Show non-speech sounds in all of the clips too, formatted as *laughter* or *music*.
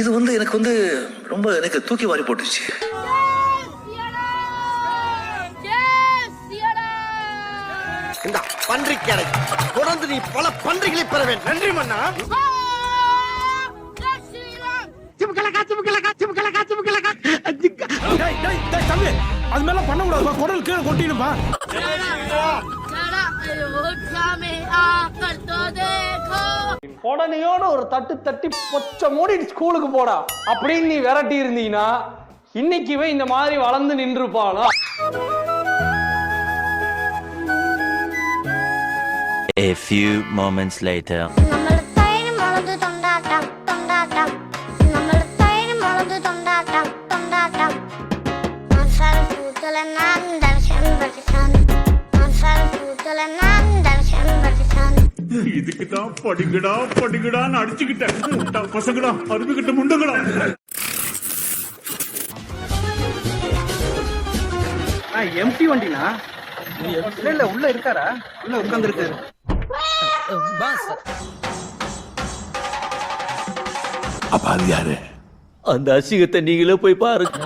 இது வந்து எனக்கு வந்து ரொம்ப எனக்கு தூக்கி வாரி போட்டுச்சு இந்த பன்றிக்கடை தொடர்ந்து நீ பல பன்றிகளை பெற வேண்டும். நன்றி மன்னா. அது மேல பண்ண கூடாது குடல் கீழே கொட்டிடுப்பா. உடனையோட ஒரு தட்டு தட்டி பொச்ச மூடி ஸ்கூலுக்கு போடா. அப்படின்னு நீ விரட்டி இருந்தீங்கன்னா இன்னைக்குவே இந்த மாதிரி வளர்ந்து நின்றுப்பாளா A few moments later. தொண்டாட்டம் தொண்டாட்டம் மசால் பூத்துல நான் தர்ஷன் பட்டுத்தான் புத்தல நான் தனுஷன் பட்டுட்டான் இதுக்கு தான் படிக்கடா படிக்கடான்னு அடிச்சுக்கிட்டேன். பசங்கடா அருமைக்கிட்ட முண்டங்கடா. எம்டி வண்டினா இல்ல இல்ல உள்ள இருக்காரா? உள்ள உட்கார்ந்துருக்காரு. பாஸ் அப்ப அது யாரு? அந்த அசிங்கத்தை நீங்களே போய் பாருங்க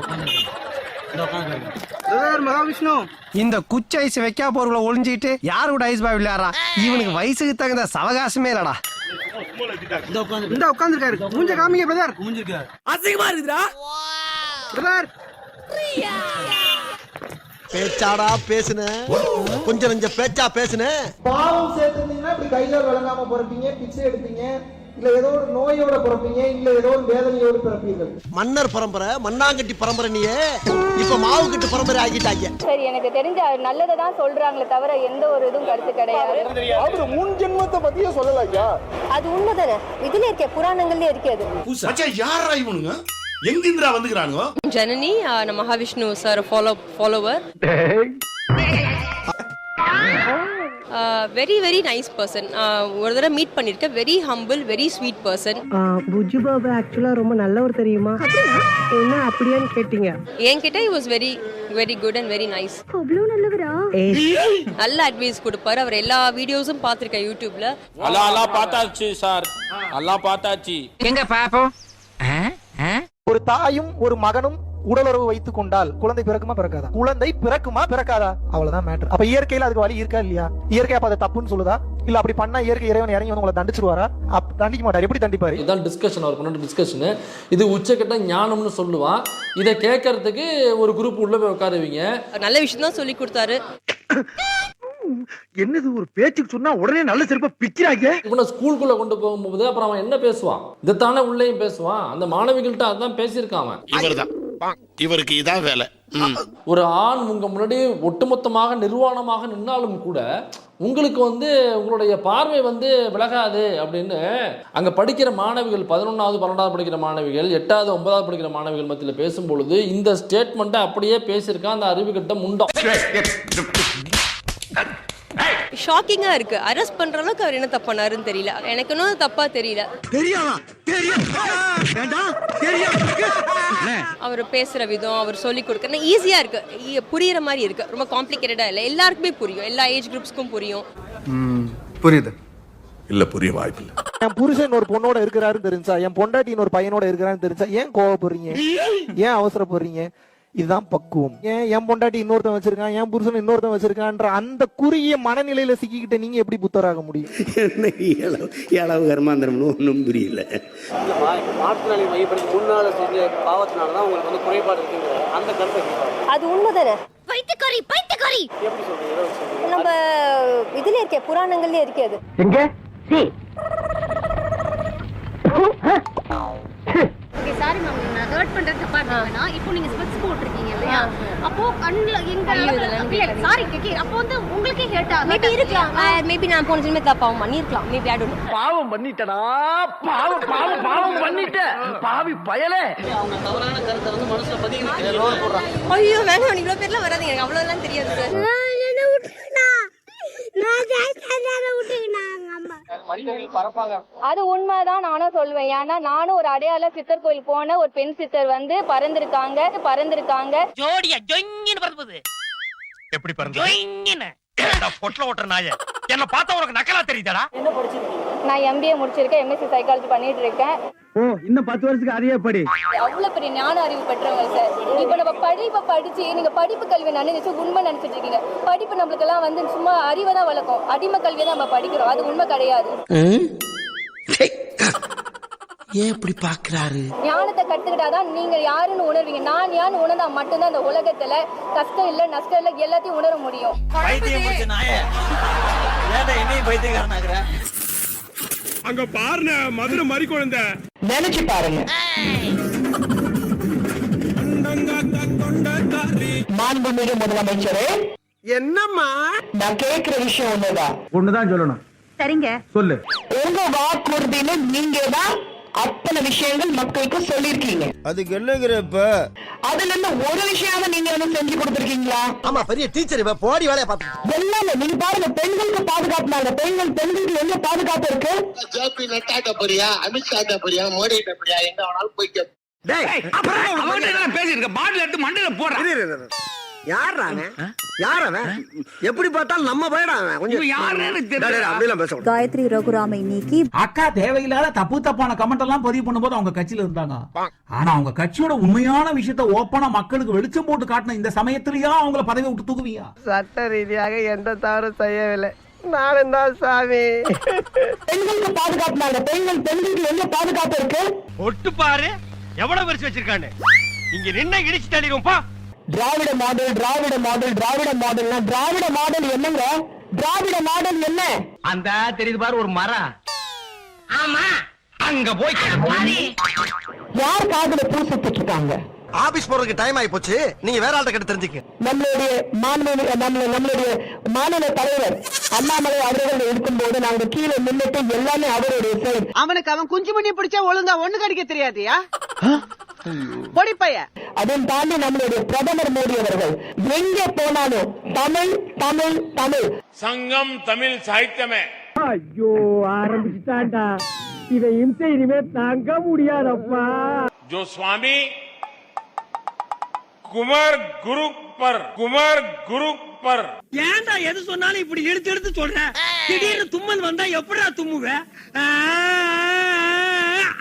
மகாவிஷ்ணு. இந்த குச்சி ஐஸ் வைக்கா போறவங்கள ஒளிஞ்சிட்டு யாரு கூட ஐஸ் பாய் விளையாடுறா? இவனுக்கு வயசுக்கு தகுந்த சவகாசமே இல்லடா. இந்த உட்கார்ந்துருக்காரு. மூஞ்ச காமிங்க பிரதர் மூஞ்சிருக்காரு அசிங்கமா இருக்குடா பிரதர் பேச்சாடா பேசுன. கொஞ்சம் நெஞ்ச பேச்சா பேசுன. பாவம் சேர்த்துருந்தீங்கன்னா இப்படி கையில விளங்காம பிறப்பீங்க பிச்சை எடுப்பீங்க. இல்ல ஏதோ ஒரு நோயோட பிறப்பீங்க இல்ல ஏதோ ஒரு வேதனையோடு பிறப்பீர்கள். மன்னர் பரம்பரை மண்ணாங்கட்டி பரம்பரை நீயே இப்ப மாவு கட்டு பரம்பரை ஆகிட்டாங்க. சரி எனக்கு தெரிஞ்ச நல்லதை தான் சொல்றாங்களே தவிர எந்த ஒரு இதுவும் கருத்து கிடையாது. அவரு முன் ஜென்மத்தை பத்தியே சொல்லலையா அது உண்மைதானே? இதுல இருக்க புராணங்கள்ல இருக்காது மச்சான் யாரா இவனுங்க? எங்கிந்திரா வந்துக்கிறானுங்க? ஜனனி நம்ம Mahavishnu sir follow follower very very nice person ஒரு தடவை மீட் பண்ணியிருக்கேன் very humble very sweet person Buju Babu ஆக்சுவலா ரொம்ப நல்லவர் தெரியுமா? என்ன அப்படியான்னு கேட்டீங்க. என்கிட்ட I was very very good and very nice அவ்வளவு நல்லவரா? நல்ல அட்வைஸ் கொடுப்பாரு. அவர் எல்லா வீடியோஸும் பார்த்துருக்கேன் யூடியூப்ல அல்லா அல்லா பார்த்தாச்சு சார். அல்லா பார்த்தாச்சு. எங்க பாப்போம்? ஒரு தாயும் ஒரு மகனும் உடலுறவு வைத்துக் கொண்டால் குழந்தை பிறக்குமா பிறக்காதா? குழந்தை பிறக்குமா பிறக்காதா? அவ்வளவுதான் மேட்டர் அப்ப இயற்கையில அதுக்கு வழி இருக்கா இல்லையா? இயற்கை அப்ப அதை தப்புன்னு சொல்லுதா? இல்ல அப்படி பண்ணா இயற்கை இறைவன் இறங்கி வந்து உங்களை தண்டிச்சிருவாரா? அப் தண்டிக்க மாட்டார். எப்படி தண்டிப்பாரு? இதுதான் டிஸ்கஷன் அவர் பண்ண டிஸ்கஷனு இது உச்சக்கட்ட ஞானம்னு சொல்லுவான் இதை கேட்கறதுக்கு ஒரு குரூப் உள்ள போய் உட்காருவீங்க. நல்ல விஷயம் தான் சொல்லி கொடுத்தாரு. என்னது ஒரு பேச்சுக்கு சொன்னா உடனே நல்ல சிறப்பா பிக்கிறாங்க இவனை ஸ்கூலுக்குள்ள கொண்டு போகும்போது அப்புறம் அவன் என்ன பேசுவான்? இதைத்தானே உள்ளேயும் பேசுவான். அந்த மாணவிகள்கிட்ட அதான் பேசியிருக்கான் அவன். இவர்தான். இவருக்கு இதான் வேலை. ஒரு ஆண் உங்க முன்னாடி ஒட்டுமொத்தமாக நிர்வாணமாக நின்னாலும் கூட உங்களுக்கு வந்து உங்களுடைய பார்வை வந்து விலகாது அப்படின்னு அங்க படிக்கிற மாணவிகள் பதினொன்றாவது பன்னெண்டாவது படிக்கிற மாணவிகள் எட்டாவது ஒன்பதாவது படிக்கிற மாணவிகள் மத்தியில் பேசும்பொழுது இந்த ஸ்டேட்மெண்ட்டை அப்படியே பேசியிருக்கான் அந்த அறிவுகிட்ட முண்டம். ஷாக்கிங்கா இருக்கு. அரெஸ்ட் பண்ற அளவுக்கு அவர் என்ன தப்பு பண்ணாருன்னு தெரியல. எனக்கு இன்னும் தப்பா தெரியல. அவர் பேசுற விதம் அவர் சொல்லி கொடுக்கறது ஈஸியா இருக்கு. புரியுற மாதிரி இருக்கு. ரொம்ப காம்ப்ளிகேட்டடா இல்லை. எல்லாருக்குமே புரியும். எல்லா ஏஜ் குரூப்ஸ்க்கும் புரியும். புரியுது. இல்ல புரிய வாய்ப்பில்லை. என் புருஷன் ஒரு பொண்ணோட இருக்கிறாருன்னு தெரிஞ்சா என் பொண்டாட்டின்னு ஒரு பையனோட இருக்கிறான்னு தெரிஞ்சா ஏன் கோவப்படுறீங்க? ஏன் அவசரப்படுறீங்க? இதுதான் பக்குவம். ஏன் என் பொண்டாட்டி இன்னொருத்தன் வச்சிருக்கான் என் புருஷன் இன்னொருத்தன் வச்சிருக்கான்ற அந்த குறுகிய மனநிலையில சிக்கிக்கிட்ட நீங்க எப்படி புத்தராக முடியும்? என்ன இளவு கர்மாந்திரம்னு ஒன்றும் புரியல. மாற்றுத்திறனாளி மையப்படுத்தி முன்னால செஞ்ச பாவத்தினால தான் உங்களுக்கு வந்து குறைபாடு இருக்குங்கிற அந்த கருத்தை அது உண்மைதானே? பைத்தியக்காரி பைத்தியக்காரி! எப்படி சொல்றீங்க? நம்ம இதுல இருக்க புராணங்கள்ல இருக்காது எங்க சி சாரி மேம் நான் ஹர்ட் பாத்தீங்கன்னா இப்போ நீங்க ஸ்பெக்ஸ் போட்டிருக்கீங்க இல்லையா? அப்போ கண்ணுல எங்க. சாரி கேக்கி அப்போ வந்து உங்களுக்கு ஹேட் ஆகும் மேபி இருக்கலாம். மேபி நான் போன ஜென்மே தப்பாவும் பண்ணிருக்கலாம் மேபி ஐ டோன்ட் பாவம் பண்ணிட்டடா பாவம் பாவம் பாவம் பண்ணிட்ட பாவி பயலே. அவங்க தவறான கருத்தை வந்து மனசுல போடுறான் ஐயோ வேணாம். இவ்வளவு பேர்லாம் வராதீங்க. எனக்கு அவ்வளவுலாம் தெரியாது அது உண்மைதான் நானும் சொல்லுவேன் ஏன்னா நானும் ஒரு அடையாள சித்தர் கோயில் போன ஒரு பெண் சித்தர் வந்து பறந்திருக்காங்க பறந்திருக்காங்க. ஜோடியா ஜொங்கின்னு பறந்து எப்படி பறந்து ஜொங்கின்னு பொட்டல ஓட்டுற நாய. என்ன பார்த்தா உனக்கு நக்கலா தெரியுதாடா. நான் எம்பிஏ முடிச்சிருக்கேன் எம்எஸ்சி சைக்காலஜி பண்ணிட்டு இருக்கேன். ஓ இன்னும் பத்து வருஷத்துக்கு அதையே படி. அவ்வளவு பெரிய ஞான அறிவு பெற்றவங்க சார். இப்போ நம்ம படிப்பை படிச்சு நீங்க படிப்பு கல்வி நினைச்சு உண்மை நினைச்சிட்டு இருக்கீங்க. படிப்பு நம்மளுக்கு எல்லாம் வந்து சும்மா அறிவை தான் வளர்க்கும். அடிமை கல்வியை தான் நம்ம படிக்கிறோம். அது உண்மை கிடையாது. ஏன் இப்படி பாக்குறாரு? ஞானத்தை கத்துக்கிட்டாதான் நீங்க யாருன்னு உணர்வீங்க. நான் யாருன்னு உணர்ந்தா மட்டும்தான் இந்த உலகத்துல கஷ்டம் இல்ல நஷ்டம் இல்ல எல்லாத்தையும் உணர முடியும். பைத்தியம் அங்க பாருங்க மதுரை மறி குழந்தை நினைச்சு பாருங்க. மாண்புமிகு முதலமைச்சரே என்னம்மா? நான் கேட்கிற விஷயம் ஒண்ணுதான். ஒண்ணுதான் சொல்லணும். சரிங்க. சொல்லு. உங்க வாக்குறுதியில நீங்க தான் அத்தனை விஷயங்கள் மக்களுக்கு சொல்லிருக்கீங்க அதுக்கு என்னங்கிற இப்ப? அதுல இருந்து ஒரு விஷயம் நீங்க வந்து செஞ்சு கொடுத்திருக்கீங்களா? ஆமா பெரிய டீச்சர் இப்ப போடி வேலைய பார்த்து. எல்லாமே நீங்க பாருங்க பெண்களுக்கு பாதுகாப்புனாங்க. பெண்கள் பெண்களுக்கு எங்க பாதுகாப்பு இருக்கு? ஜேபி நட்டாட்ட போறியா? அமித்ஷா போறியா? மோடி போறியா? எங்க வேணாலும் போய்க்க. பேசிருக்க பாட்டில் எடுத்து மண்டையில போடுற. யார் யார் அவன்? எப்படி பார்த்தாலும் நம்ம அவன்? கொஞ்சம் அப்படிலாம் பேச காயத்ரி ரகுராமை நீக்கி அக்கா தேவையில்லாத தப்பு தப்பான கமெண்ட் எல்லாம் பதிவு பண்ணும்போது அவங்க கட்சியில இருந்தாங்க. ஆனா அவங்க கட்சியோட உண்மையான விஷயத்த ஓப்பனா மக்களுக்கு வெளிச்சம் போட்டு காட்டின இந்த சமயத்திலயா அவங்கள பதவி விட்டு தூக்குவியா? சட்ட ரீதியாக எந்த தவறும் செய்யவில்லை. நானும் தான் சாமி? பெண்களுக்கு பாதுகாப்புனாங்க பெண்கள் பெண்களுக்கு எங்க பாதுகாப்பு இருக்கு? ஒட்டு பாரு எவ்வளவு பெருசு வச்சிருக்கான்னு இங்க நின்ன இடிச்சு தள்ளிடுவோம் திராவிட மாடல் திராவிட மாடல் திராவிட மாடல்னா திராவிட மாடல் என்னங்க? திராவிட மாடல் என்ன? அந்த தெரியுது பாரு ஒரு மரம் ஆமா. அங்க போய் யார் காதுல பூ சுத்திட்டு இருக்காங்க? ஆபீஸ் போறதுக்கு டைம் ஆயி போச்சு நீங்க வேற ஆள்கிட்ட கிட்ட தெரிஞ்சுக்க நம்மளுடைய மாநில நம்ம நம்மளுடைய மாநில தலைவர் அண்ணாமலை அவர்கள் இருக்கும்போது நாங்க கீழே நின்னுட்டு எல்லாமே அவருடைய செயல் அவனுக்கு அவன் குஞ்சு மணி பிடிச்சா ஒழுங்கா ஒண்ணு கடிக்க தெரியாதியா? பொடிப்பைய. தாண்டி நம்மளுடைய பிரதமர் மோடி அவர்கள் எங்க போனாலும் தமிழ் தமிழ் தமிழ். சங்கம் தமிழ் சாகித்யமே ஐயோ ஆரம்பிச்சுட்டாண்டா இதை இம்சை இனிமே தாங்க முடியாதப்பா. ஜோ சுவாமி குமர் குரு பர் குமர் குரு பர் ஏன்டா எது சொன்னாலும் இப்படி எடுத்து எடுத்து சொல்ற? திடீர்னு தும்மல் வந்தா எப்படா தும்முவ?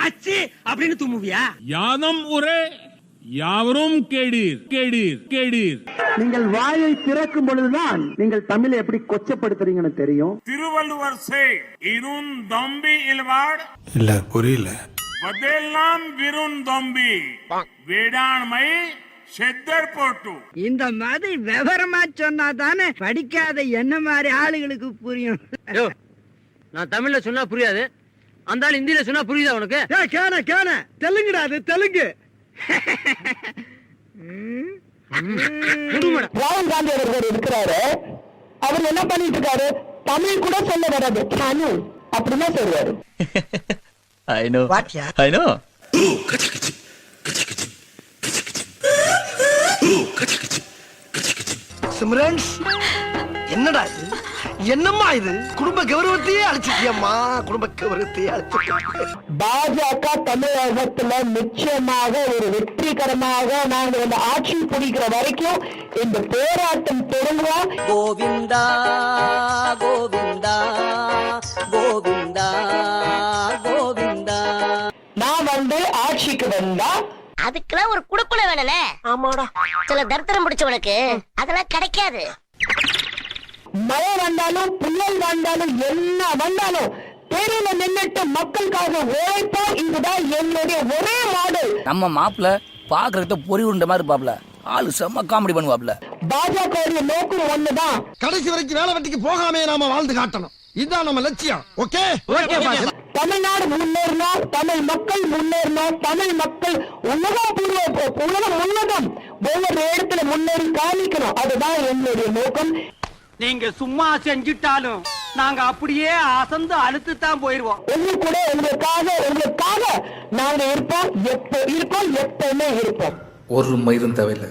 அச்சி அப்படின்னு தும்முவியா யாதம் ஒரே யாவரும் கேடீர் கேடீர் கேடீர். நீங்கள் வாயை திறக்கும் பொழுதுதான் நீங்கள் தமிழை எப்படி கொச்சப்படுத்துறீங்கன்னு தெரியும். திருவள்ளுவர் சே இருந் தம்பி இல்வாட் இல்ல புரியல. வதெல்லாம் விருந் தம்பி. வேடாண்மை செத்தர் போட்டு. இந்த மாதிரி விவரமா சொன்னா தானே படிக்காத என்ன மாதிரி ஆளுகளுக்கு புரியும். நான் தமிழ்ல சொன்னா புரியாது. அந்த ஹிந்தியில சொன்னா புரியுதா உனக்கு? கேன கேன. தெலுங்குடா அது தெலுங்கு. ராகுல் காந்தி அவர்கள் இருக்கிறாரு. அவர் என்ன பண்ணிட்டு இருக்காரு? தமிழ் கூட சொல்ல வராது. தமிழ். அப்படிதான் சொல்றாரு *laughs* I know. I know. Simran's என்னடா இது? என்னம்மா இது? குடும்ப கௌரவத்தையே அழிச்சிட்டியம்மா. குடும்ப கௌரவத்தையே அழிச்சிட்டியா. பாஜக தமிழகத்துல நிச்சயமாக ஒரு வெற்றிகரமாக நாங்க இந்த ஆட்சி பிடிக்கிற வரைக்கும் இந்த போராட்டம் தொடங்குவோம் கோவிந்தா கோவிந்தா கோவிந்தா கோவிந்தா. நான் வந்து ஆட்சிக்கு வந்தா. அதுக்கெல்லாம் ஒரு குடுப்பனை வேணும்ல. ஆமாடா. சில தரித்திரம் பிடிச்சவனுக்கு. அதெல்லாம் கிடைக்காது. வந்தாலும் புயல் வந்தாலும் என்ன வந்தாலும் தெருல நின்னுட்டு மக்களுக்காக உழைப்போம். இதுதான் என்னுடைய ஒரே மாடல் நம்ம மாப்பிள்ள பாக்குறத பொறி உருண்ட மாதிரி பாப்ல ஆளு செம்ம காமெடி பண்ணுவாப்ல. பாஜகவுடைய நோக்கம் ஒண்ணுதான். கடைசி வரைக்கும் வேலை வெட்டிக்கு போகாமே நாம வாழ்ந்து காட்டணும். இதுதான் நம்ம லட்சியம். ஓகே? தமிழ்நாடு முன்னேறணும் தமிழ் மக்கள் முன்னேறணும் தமிழ் மக்கள் உலகப்பூர்வ உலகம் முன்னதும் ஒவ்வொரு இடத்துல முன்னேறி காமிக்கணும். அதுதான் என்னுடைய நோக்கம். நீங்க சும்மா செஞ்சுட்டாலும் நாங்க அப்படியே அசந்து அழுத்து தான் போயிருவோம். உங்க கூட உங்களுக்காக உங்களுக்காக நாங்க இருப்போம். எப்ப இருப்போம் எப்பவுமே இருப்போம். ஒரு மயிரும் தேவையில்லை.